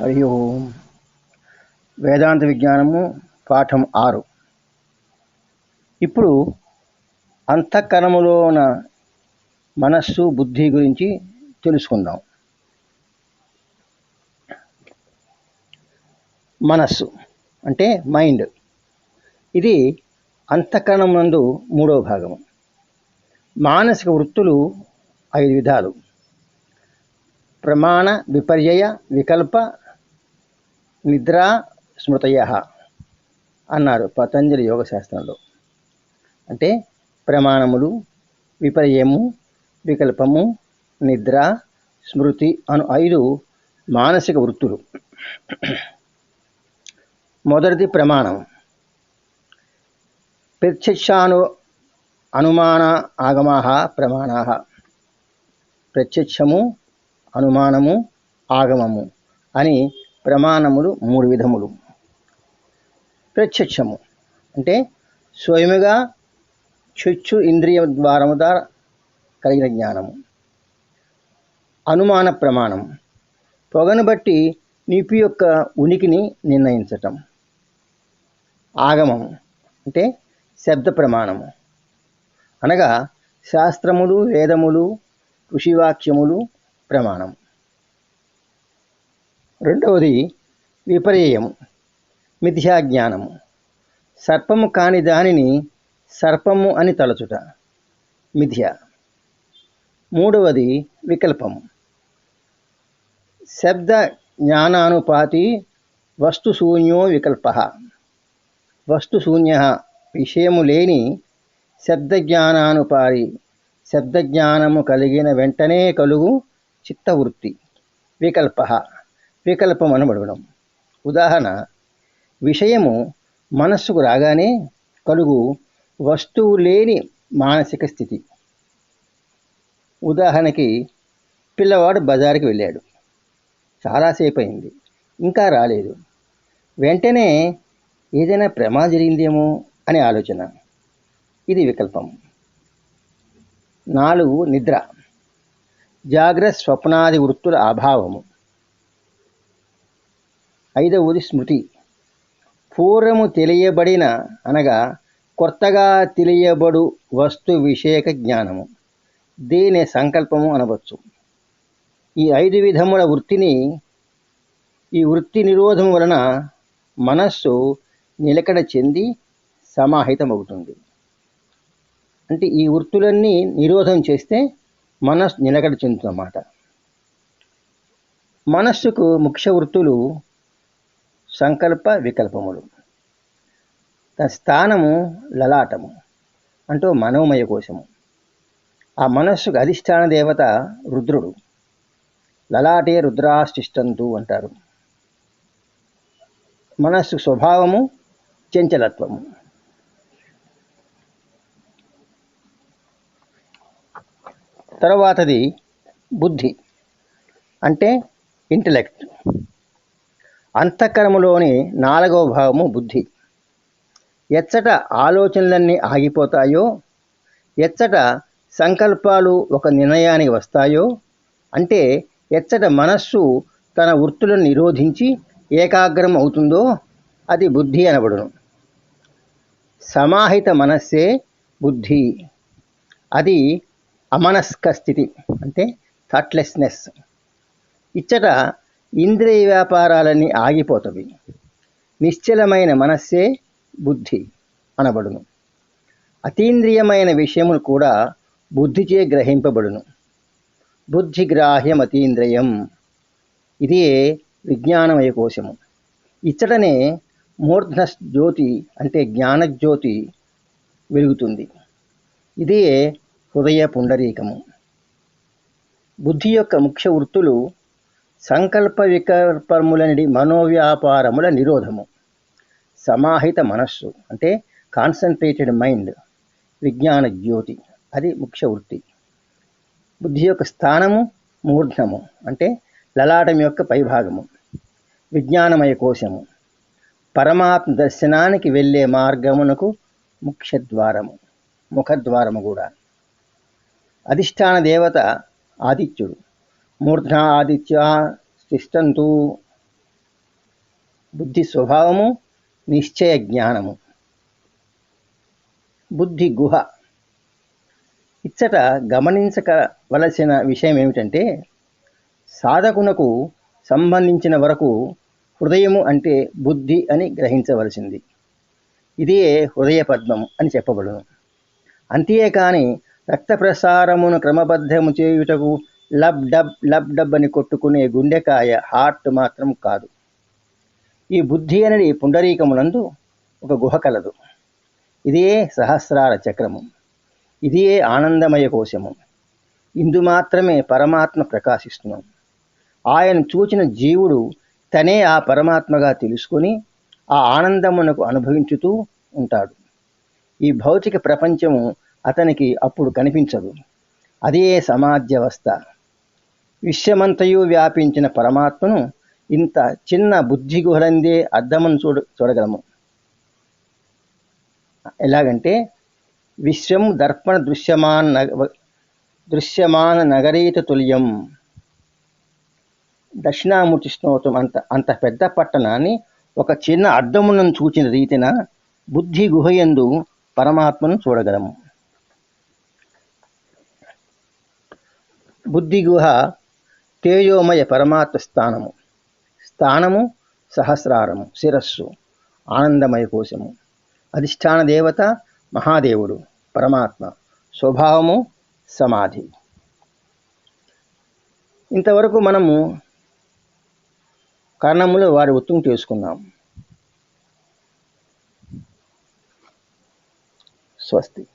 హరి ఓం. వేదాంత విజ్ఞానము పాఠం ఆరు. ఇప్పుడు అంతఃకరణములోన మనస్సు బుద్ధి గురించి తెలుసుకుందాం. మనస్సు అంటే మైండ్. ఇది అంతఃకరణం నందు మూడవ భాగము. మానసిక వృత్తులు ఐదు విధాలు. ప్రమాణ విపర్యయ వికల్ప నిద్ర స్మృతయ అన్నారు పతంజలి యోగ శాస్త్రంలో అంటే ప్రమాణములు విపర్యము వికల్పము నిద్ర స్మృతి అను ఐదు మానసిక వృత్తులు. మొదటిది ప్రమాణం. ప్రత్యక్షాను అనుమాన ఆగమా ప్రమాణా ప్రత్యక్షము అనుమానము ఆగమము అని ప్రమాణములు మూడు విధములు. ప్రత్యక్షము. అంటే స్వయముగా చచ్చు ఇంద్రియ ద్వారము ద్వారా కలిగిన జ్ఞానము. అనుమాన ప్రమాణం. పొగను బట్టి నిపి యొక్క ఉనికిని నిర్ణయించటం. ఆగమం. అంటే శబ్ద ప్రమాణము. అనగా శాస్త్రములు వేదములు ఋషివాక్యములు ప్రమాణం. రెండవది విపర్యయం మిథ్యాజ్ఞానము. సర్పము కాని దానిని సర్పము అని తలచుట మిథ్య. మూడవది వికల్పము. శబ్ద జ్ఞానానుపాతి వస్తుశూన్యో వికల్ప. వస్తుశూన్య విషయము లేని శబ్దజ్ఞానానుపారి శబ్దజ్ఞానము కలిగిన వెంటనే కలుగు చిత్తవృత్తి వికల్ప. వికల్పం అనబడడం ఉదాహరణ విషయము మనస్సుకు రాగానే కలుగు వస్తువు లేని మానసిక స్థితి. ఉదాహరణకి పిల్లవాడు బజారుకి వెళ్ళాడు. చాలాసేపు అయింది ఇంకా రాలేదు. వెంటనే ఏదైనా ప్రమాదం జరిగిందేమో అనే ఆలోచన. ఇది వికల్పం. నాలుగు నిద్ర. జాగ్రత్త స్వప్నాది వృత్తుల అభావము. ఐదవది స్మృతి. పూర్వము తెలియబడిన అనగా కొత్తగా తెలియబడు వస్తు విషయక జ్ఞానము. దీని సంకల్పము అనవచ్చు. ఈ ఐదు విధముల వృత్తిని ఈ వృత్తి నిరోధం వలన మనస్సు నిలకడ చెంది సమాహితమవుతుంది. అంటే ఈ వృత్తులన్నీ నిరోధం చేస్తే మనస్సు నిలకడ చెందుతుందన్నమాట. మనస్సుకు ముఖ్య వృత్తులు సంకల్ప వికల్పములు. తన స్థానము లలాటము అంటూ మనోమయ కోశము. ఆ మనస్సుకు అధిష్టాన దేవత రుద్రుడు. లలాటే రుద్రాష్టిష్టంతు అంటారు. మనస్సు స్వభావము చంచలత్వము. తర్వాతది బుద్ధి అంటే ఇంటలెక్ట్. అంతఃకరములోని నాలుగవ భావము బుద్ధి. ఎచ్చట ఆలోచనలన్నీ ఆగిపోతాయో ఎచ్చట సంకల్పాలు ఒక నిర్ణయానికి వస్తాయో అంటే ఎచ్చట మనస్సు తన వృత్తులను నిరోధించి ఏకాగ్రం అవుతుందో అది బుద్ధి అనబడును. సమాహిత మనస్సే బుద్ధి. అది అమనస్క స్థితి అంటే థాట్లెస్నెస్ ఇచ్చట ఇంద్రియ వ్యాపారాలన్నీ ఆగిపోతవి. నిశ్చలమైన మనస్సే బుద్ధి అనబడును. అతీంద్రియమైన విషయములు కూడా బుద్ధిచే గ్రహింపబడును. బుద్ధిగ్రాహ్యం అతీంద్రియం ఇదే విజ్ఞానమయ కోశము. ఇచ్చటనే మూర్ధ జ్యోతి అంటే జ్ఞానజ్యోతి వెలుగుతుంది. ఇదే హృదయ పుండరీకము. బుద్ధి యొక్క ముఖ్య వృత్తులు సంకల్ప వికల్పములనిడి మనోవ్యాపారముల నిరోధము. సమాహిత మనస్సు అంటే కాన్సన్ట్రేటెడ్ మైండ్ విజ్ఞాన జ్యోతి అది ముఖ్య వృత్తి. బుద్ధి యొక్క స్థానము మూర్ధము అంటే లలాటం యొక్క పైభాగము. విజ్ఞానమయ కోశము పరమాత్మ దర్శనానికి వెళ్ళే మార్గమునకు ముఖ్య ద్వారము ముఖద్వారము కూడా. అధిష్టాన దేవత ఆదిత్యుడు మూర్ధ ఆదిత్య తిష్టంతు. బుద్ధి స్వభావము నిశ్చయ జ్ఞానము బుద్ధి గుహ ఇచ్చట గమనించవలసిన విషయం ఏమిటంటే సాధకునకు సంబంధించిన వరకు హృదయము అంటే బుద్ధి అని గ్రహించవలసింది. ఇదే హృదయ పద్మం అని చెప్పబడును. అంతేకాని రక్త ప్రసారమును క్రమబద్ధము చేయుటకు లబ్ డబ్ లబ్ డబ్ అని కొట్టుకునే గుండెకాయ హార్ట్ మాత్రం కాదు. ఈ బుద్ధి అనేది పుండరీకమునందు ఒక గుహ కలదు. ఇదే సహస్రార చక్రము. ఇదే ఆనందమయ కోశము. ఇందు మాత్రమే పరమాత్మ ప్రకాశిస్తున్నాం. ఆయన చూచిన జీవుడు తనే ఆ పరమాత్మగా తెలుసుకొని ఆ ఆనందమునకు అనుభవించుతూ ఉంటాడు. ఈ భౌతిక ప్రపంచము అతనికి అప్పుడు కనిపించదు. అదే సమాధ్యవస్థ. విశ్వమంతయు వ్యాపించిన పరమాత్మను ఇంత చిన్న బుద్ధి గుహలందే అద్దమును చూడ చూడగలము. ఎలాగంటే విశ్వం దర్పణ దృశ్యమాన నగ దృశ్యమాన నగరీత తుల్యం. దక్షిణామూర్తి స్తోత్రం అంత అంత పెద్ద పట్టణాన్ని ఒక చిన్న అద్దములను చూచిన రీతిన బుద్ధి గుహయందు పరమాత్మను చూడగలము. బుద్ధి గుహ తేజోమయ పరమాత్మ స్థానము. స్థానము సహస్రారము శిరస్సు ఆనందమయ కోశము. అధిష్టాన దేవత మహాదేవుడు పరమాత్మ స్వభావము సమాధి. ఇంతవరకు మనము కర్ణములు వారి ఉత్తుము చేసుకున్నాం స్వస్తి.